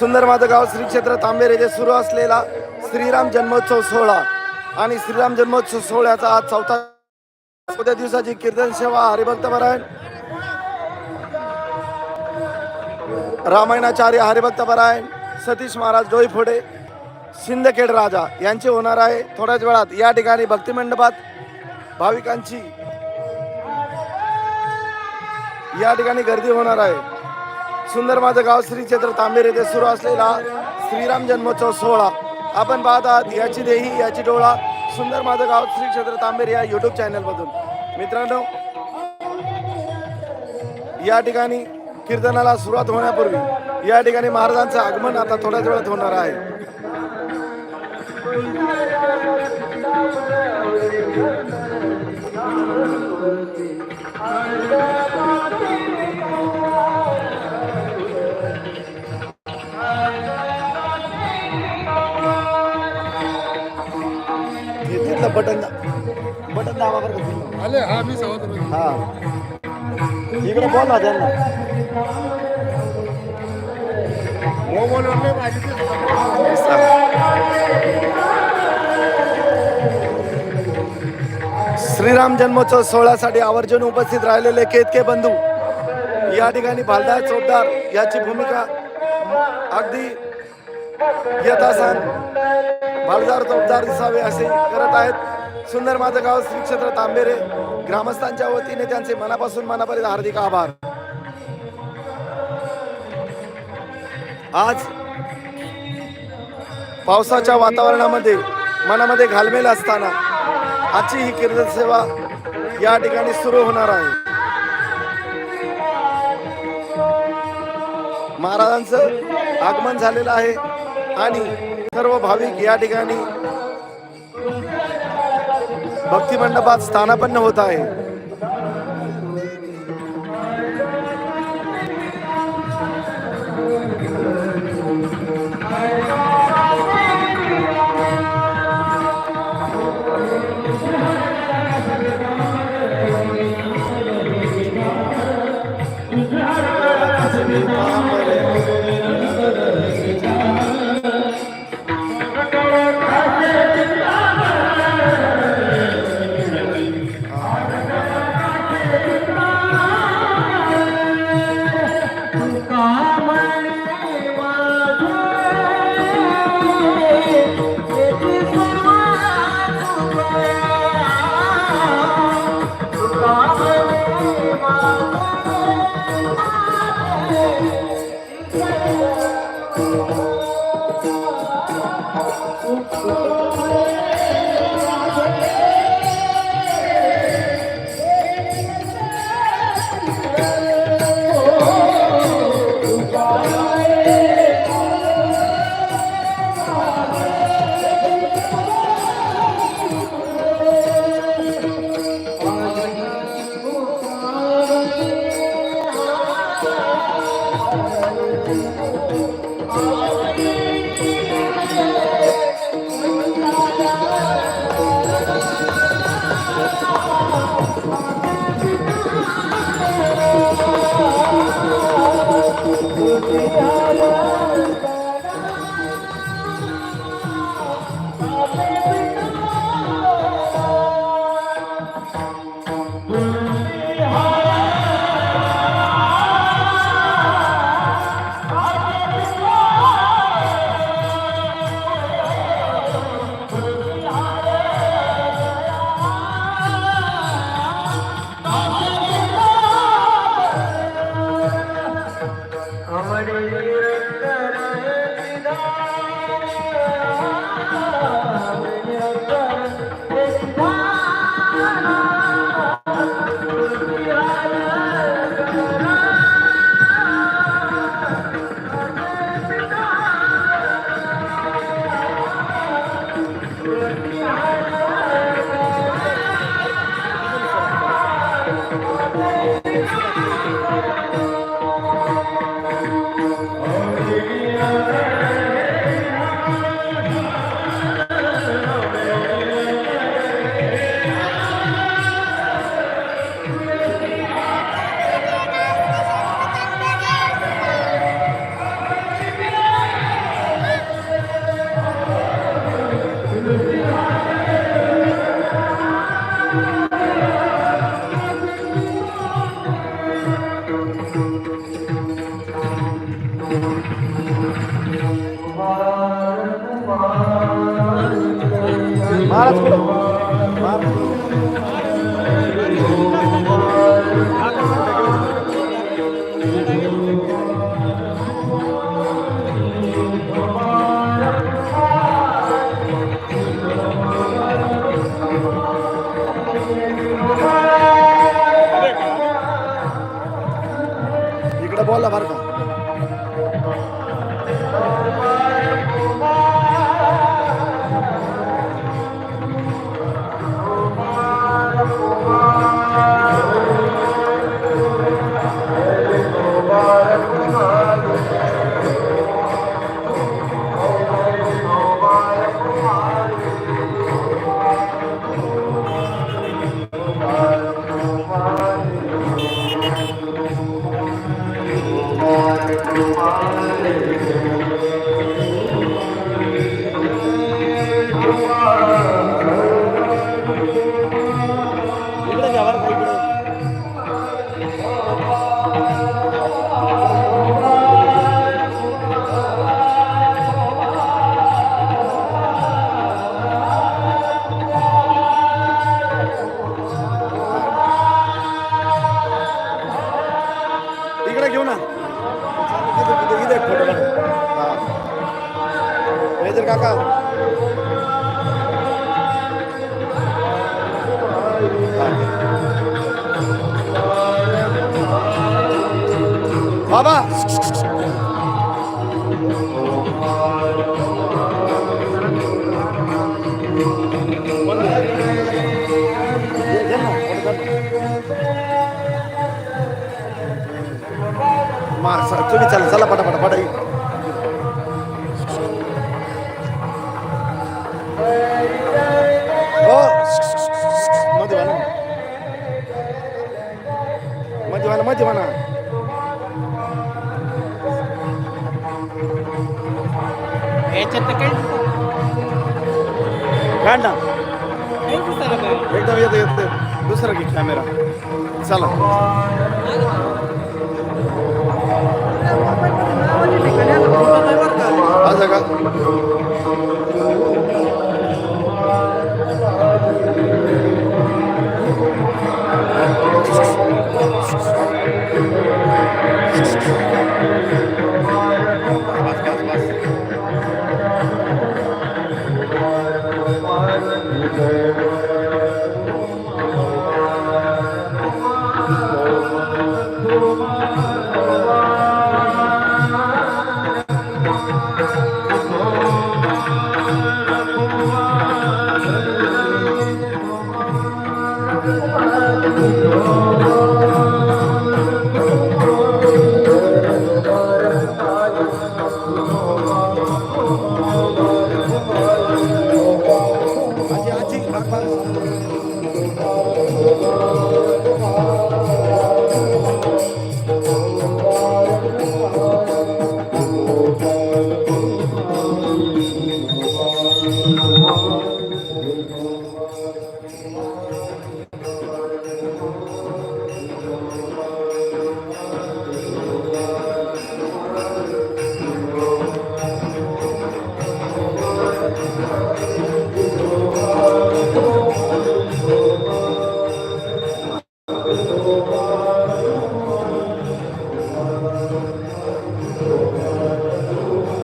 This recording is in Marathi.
सुंदर माझं गाव श्री क्षेत्र तांबेर येथे सुरू असलेला श्रीराम जन्मोत्सव सोहळा. आणि श्रीराम जन्मोत्सव सोहळ्याचा आज चौथा चौथ्या दिवसाची कीर्तन सेवा हरिभक्त परायण. रामायणाचार्य हरिभक्त परायण सतीश महाराज डोईफोडे सिंदखेड राजा यांचे होणार आहे थोड्याच वेळात. या ठिकाणी भक्ती मंडपात भाविकांची या ठिकाणी गर्दी होणार आहे. सुंदर माझं गाव श्री क्षेत्र तांबेर येथे सुरू असलेला श्रीराम जन्मोत्सव सोहळा. आपण पाहत आहात याची देही याची डोळा सुंदर माझं गाव श्री क्षेत्र तांबेर या युट्यूब चॅनलमधून मित्रांनो या ठिकाणी कीर्तनाला सुरुवात होण्यापूर्वी या ठिकाणी महाराजांचं आगमन आता थोड्याच वेळात होणार आहे. तिथलं बटन बटन दाबा बरं का तिथलं. आले हा मी सावध हा. इकडे बोल ना त्यांना. मोबाईलवर नाही ते श्रीराम जन्मोत्सव सोहळ्यासाठी आवर्जून उपस्थित राहिलेले केतके बंधू. या ठिकाणी भालदार चौकदार याची भूमिका अगदी यथासान भालदार चौकदार दिसावे असे करत आहेत. सुंदर माझं गाव श्री क्षेत्र तांबेरे. ग्रामस्थांच्या वतीने त्यांचे मनापासून मनापर्यंत हार्दिक आभार. आज पावसाच्या वातावरणामध्ये मनामध्ये घालमेल असताना आजची ही कीर्तन सेवा या ठिकाणी सुरू होणार आहे. महाराजांचं आगमन झालेलं आहे. आणि सर्व भाविक या ठिकाणी भक्ती मंडपात स्थानापन्न होत आहे. Yeah. महाराज इकडे घेऊ ना इथे एक फोटो काढू. मेजर काका. बाबा. तुम्ही चला चला पटापटा पटा हो. मध्ये म्हणा मध्ये म्हणा मध्ये म्हणा याच्यात काढ ना. काय एकदम येतं येतं. दुसरा घे कॅमेरा चला. असं का Oh,